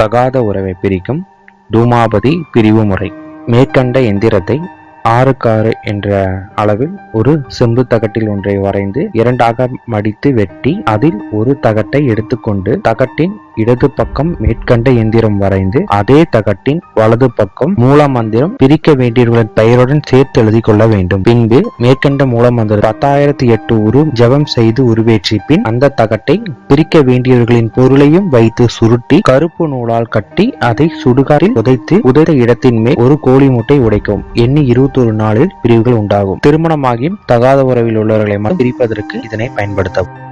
தகாத உறவை பிரிக்கும் தூமாபதி பிரிவு முறை. மேற்கண்ட எந்திரத்தை ஆறு காறு என்ற அளவில் ஒரு செம்பு தகட்டில் ஒன்றை வரைந்து இரண்டாக மடித்து வெட்டி அதில் ஒரு தகட்டை எடுத்துக்கொண்டு தகட்டின் இடது பக்கம் மேற்கண்ட எந்திரம் வரைந்து அதே தகட்டின் வலது பக்கம் மூல மந்திரம் பிரிக்க வேண்டியவர்களின் பெயருடன் சேர்த்து எழுதி கொள்ள வேண்டும். பின்பு மேற்கண்ட மூல மந்திரம் பத்தாயிரத்தி எட்டு உரு ஜெபம் செய்து உருவேற்றி பின் அந்த தகட்டை பிரிக்க வேண்டியவர்களின் பொருளையும் வைத்து சுருட்டி கருப்பு நூலால் கட்டி அதை சுடுகாரில் உதைத்து உதைத்த இடத்தின் மேல் ஒரு கோழி முட்டை உடைக்கும் எண்ணி இருபத்தொரு நாளில் பிரிவுகள் உண்டாகும். திருமணமாகியும் தகாத உறவில் உள்ளவர்களை பிரிப்பதற்கு இதனை பயன்படுத்தவும்.